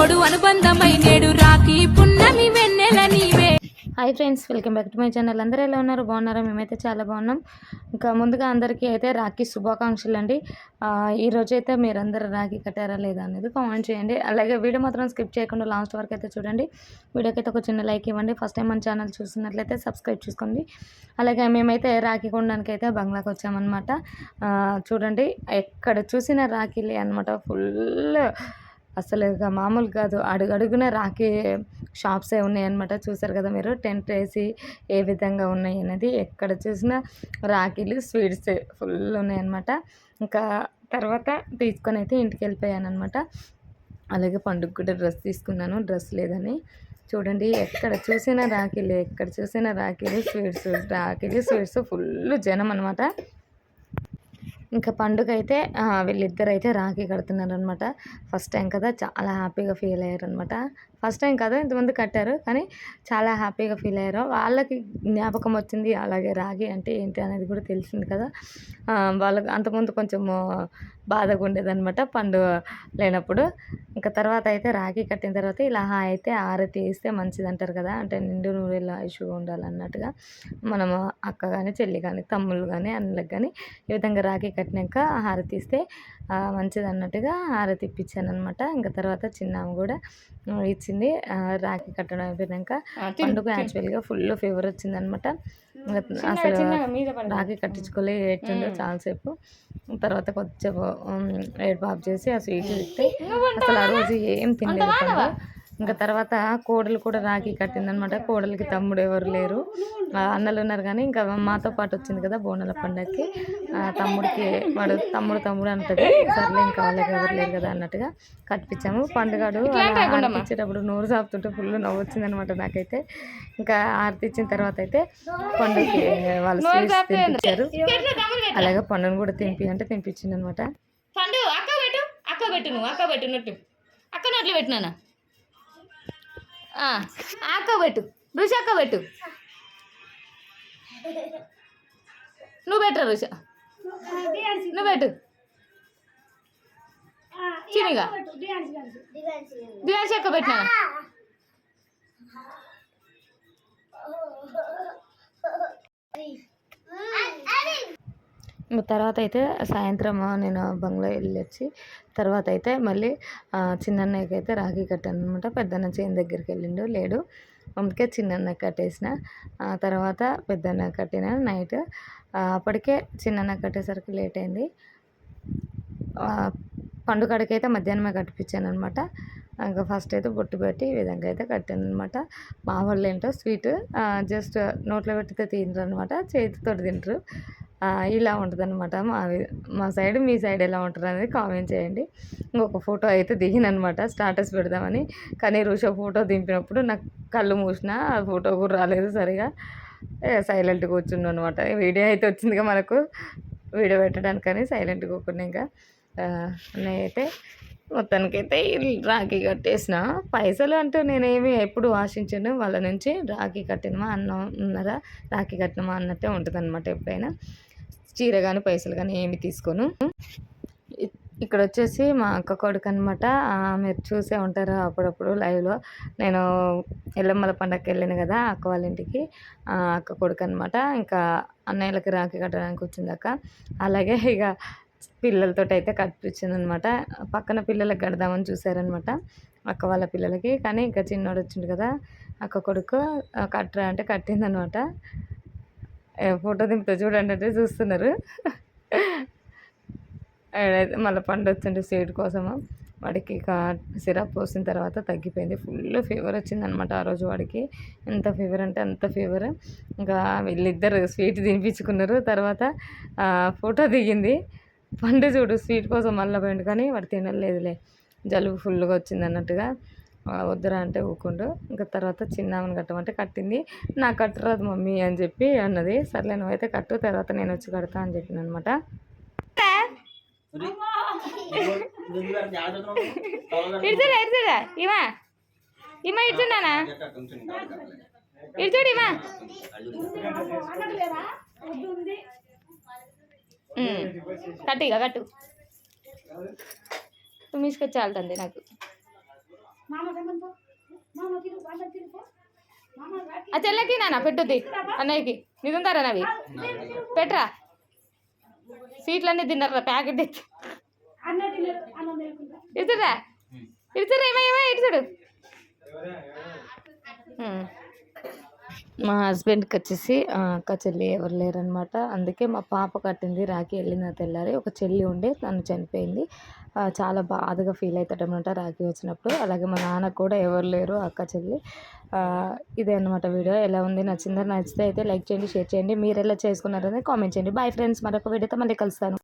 తోడు అనుబంధమై నేడు రాఖీ పున్నమి వెన్నెల నీవే. Hi friends welcome back to my channel. అందరూ ఎలా ఉన్నారు? బాగున్నారా? మేమైతే చాలా బాగున్నాం. ఇంకా ముందుగా అందరికీ అయితే రాఖీ శుభాకాంక్షలు అండి. ఈరోజు ఈ అయితే మీరందరూ రాఖీ కట్టారా లేదా అనేది కామెంట్ చేయండి. అలాగే వీడియో మాత్రం స్కిప్ చేయకుండా లాస్ట్ వరకు అయితే చూడండి. వీడియోకైతే ఒక చిన్న లైక్ ఇవ్వండి. ఫస్ట్ టైం మన ఛానల్ చూస్తున్నట్లయితే సబ్స్క్రైబ్ చేసుకోండి. అలాగే మేమైతే రాఖీ కొనడానికి అయితే బంగ్లాకి వచ్చామన్నమాట. చూడండి ఎక్కడ చూసిన రాఖీలే అనమాట ఫుల్ అసలు ఇక మామూలు కాదు. అడుగడుగున రాఖీ షాప్సే ఉన్నాయన్నమాట. చూసారు కదా మీరు? టెంట్ వేసి ఏ విధంగా ఉన్నాయి అనేది ఎక్కడ చూసినా రాఖీలు స్వీట్స్ ఫుల్ ఉన్నాయన్నమాట. ఇంకా తర్వాత తీసుకొని అయితే ఇంటికి వెళ్ళిపోయాను అనమాట అలాగే పండుగ కూడా డ్రెస్ తీసుకున్నాను. డ్రెస్ లేదని. చూడండి ఎక్కడ చూసినా రాఖీలు. ఎక్కడ చూసినా రాఖీలు స్వీట్స్ రాఖీలు స్వీట్స్ ఫుల్ జనం అనమాట ఇంకా పండుగ అయితే వీళ్ళిద్దరైతే అయితే రాఖీ కడుతున్నారు అనమాట ఫస్ట్ టైం కదా చాలా హ్యాపీగా ఫీల్ అయ్యారు అనమాట ఫస్ట్ టైం కదా ఇంతమంది కట్టారు. కానీ చాలా హ్యాపీగా ఫీల్ అయ్యారు. వాళ్ళకి జ్ఞాపకం వచ్చింది అలాగే రాఖీ అంటే ఏంటి అనేది కూడా తెలిసింది కదా. వాళ్ళకి అంతకుముందు కొంచెం బాధగా ఉండేదన్నమాట పండుగ లేనప్పుడు. ఇంకా తర్వాత అయితే రాఖీ కట్టిన తర్వాత ఇలా అయితే ఆరతి ఇస్తే మంచిది అంటారు కదా. అంటే నిండు నూరేళ్ళ ఆయుష్గా ఉండాలన్నట్టుగా మనము అక్క కానీ చెల్లి కానీ తమ్ముళ్ళు కానీ అన్నలకు కానీ ఈ విధంగా రాఖీ కట్టినాక హారతి ఇస్తే మంచిది అన్నట్టుగా హారతి ఇప్పించాను అనమాట ఇంకా తర్వాత చిన్నాము కూడా ఇచ్చి ఇచ్చింది ఆ, రాఖీ కట్టడం అయిపోయాక పండుగ యాక్చువల్గా ఫుల్ ఫీవర్ వచ్చిందనమాట ఇంకా అసలు రాఖీ కట్టించుకోలే ఏడ్చిందో చాలాసేపు. తర్వాత కొంచెం ఏడు బాబు చేసి ఆ స్వీట్ ఇస్తే అసలు ఆ రోజు ఏం తినలేదు ఇంకా తర్వాత కోడలు కూడా రాఖీ కట్టిందనమాట. కోడలికి తమ్ముడు ఎవరు లేరు. అన్నలు ఉన్నారు కానీ ఇంకా మాతో పాటు వచ్చింది కదా బోనాల పండగకి తమ్ముడికి వాడు తమ్ముడు తమ్ముడు అంటది సర్లే ఇంకా వాళ్ళకి ఎవరు లేరు కదా అన్నట్టుగా కట్టించాము. పండుగాడు ఇచ్చేటప్పుడు నోరు సాపుతుంటే ఫుల్ నవ్వు వచ్చిందనమాట నాకైతే. ఇంకా ఆరతి ఇచ్చిన తర్వాత అయితే పండుగకి వాళ్ళు స్వీట్స్ తినిపించారు. అలాగే పండుగను కూడా తినిపి అంటే తినిపించింది అనమాట పండు అక్క పెట్టు. అక్క పెట్టు నువ్వు అక్క పెట్టు నట్టు. అక్క నోట్లు పెట్టినానా ఆ, రుషి అక్క నువ్వు పెట్టరా రుష? నువ్వు పెట్టు. చినిగా. దివాన్సి అక్క పెట్టినా? తర్వాత అయితే సాయంత్రం నేను బంగ్లా వెళ్ళొచ్చి తర్వాత అయితే మళ్ళీ చిన్నన్నయ్యకి అయితే రాఖీ కట్టాను అనమాట పెద్దన్న చేను దగ్గరికి వెళ్ళిండు లేడు. అందుకే చిన్నన్న కట్టేసిన. తర్వాత పెద్దన్న కట్టిన నైట్ అప్పటికే చిన్నన్న కట్టేసరికి లేట్ అయింది. పండుగడికి అయితే మధ్యాహ్నమే కట్టిపించాను అనమాట ఇంకా ఫస్ట్ అయితే బొట్టు పెట్టి ఈ విధంగా అయితే కట్టాను అనమాట మా వాళ్ళు ఏంటో స్వీట్ జస్ట్ నోట్లో పెట్టితే తినరు అనమాట చేతితో తింటారు. ఇలా ఉంటుంది అనమాట మా మా సైడ్ మీ సైడ్ ఎలా ఉంటుంది అనేది కామెంట్ చేయండి. ఇంకొక ఫోటో అయితే దిగిననమాట స్టాటస్ పెడదామని. కానీ రుష ఫోటో దింపినప్పుడు నాకు కళ్ళు మూసిన ఆ ఫోటో కూడా రాలేదు సరిగా. సైలెంట్గా కూర్చున్నాను అనమాట వీడియో అయితే వచ్చిందిగా మనకు. వీడియో పెట్టడానికని సైలెంట్గా కూర్చున్నా ఇంకా. నేనైతే అయితే మొత్తానికైతే రాఖీ కట్టేసిన. పైసలు అంటూ నేనేమి ఎప్పుడు ఆశించాను. వాళ్ళ నుంచి రాఖీ కట్టినమా అన్నం ఉన్నారా? రాఖీ కట్టినమా అన్నట్టే ఉంటుంది అనమాట ఎప్పుడైనా. చీర కానీ పైసలు కానీ ఏమి తీసుకోను. ఇక్కడ వచ్చేసి మా అక్క కొడుకు అనమాట మీరు చూసే ఉంటారు అప్పుడప్పుడు లైవ్లో. నేను ఎల్లమ్మల పండగకి వెళ్ళాను కదా అక్క వాళ్ళ ఇంటికి అక్క కొడుకు అనమాట ఇంకా అన్నయ్యలకి రాఖీ కట్టడానికి వచ్చింది అక్క. అలాగే ఇక పిల్లలతో అయితే కట్టించింది అనమాట పక్కన పిల్లలకు కడదామని చూసారనమాట అక్క వాళ్ళ పిల్లలకి. కానీ ఇంకా చిన్నోడు వచ్చిండు కదా అక్క కొడుకు కట్టరా అంటే కట్టిందనమాట ఫోటో దింపుతా చూడండి అంటే చూస్తున్నారు. ఆడైతే మళ్ళీ పండు వచ్చిండు స్వీట్ కోసము. వాడికి కా సిరప్ పోసిన తర్వాత తగ్గిపోయింది. ఫుల్ ఫీవర్ వచ్చిందనమాట ఆ రోజు వాడికి. ఎంత ఫీవర్ అంటే అంత ఫీవర్. ఇంకా వీళ్ళిద్దరు స్వీట్ తినిపించుకున్నారు. తర్వాత ఫోటో దిగింది. పండు చూడు స్వీట్ కోసం మళ్ళీ పోయిండు కానీ వాడు తినలేదులే. జలుబు ఫుల్గా వచ్చింది అన్నట్టుగా. వద్దురా అంటే ఊకుండు. ఇంకా తర్వాత చిన్నామని కట్టమంటే కట్టింది. నాకు కట్టరాదు మమ్మీ అని చెప్పి అన్నది. సర్లే నువ్వైతే కట్టు తర్వాత నేను వచ్చి కడతా అని చెప్పిన అనమాట ఇడుచుడా ఇవా. ఇమా ఇడుచున్నానా ఇడుచుడు ఇమా. కట్టు ఇక కట్టు. నాకు. ఆ చెల్లెకి నాన్న పెట్టుద్ది అన్నయ్యకి. నిజంతారా నవి? పెట్టరా సీట్లన్నీ తిన్నారా ప్యాకెట్ ఎత్తి ఇస్తురా ఇస్తురా ఏమో ఇటు చూడు ఉమ్. మా హస్బెండ్కి వచ్చేసి అక్క చెల్లి ఎవరు లేరనమాట అందుకే మా పాప కట్టింది రాఖీ వెళ్ళిన తెల్లారి. ఒక చెల్లి ఉండే తను చనిపోయింది. చాలా బాధగా ఫీల్ అవుతాడనమాట రాఖీ వచ్చినప్పుడు. అలాగే మా నాన్న కూడా ఎవరు లేరు అక్క చెల్లి. ఇదే అనమాట వీడియో. ఎలా ఉంది? నచ్చిందో? నచ్చితే అయితే లైక్ చేయండి షేర్ చేయండి. మీరు ఎలా చేసుకున్నారని కామెంట్ చేయండి. బాయ్ ఫ్రెండ్స్ మరొక వీడియోతో మళ్ళీ కలుస్తాను.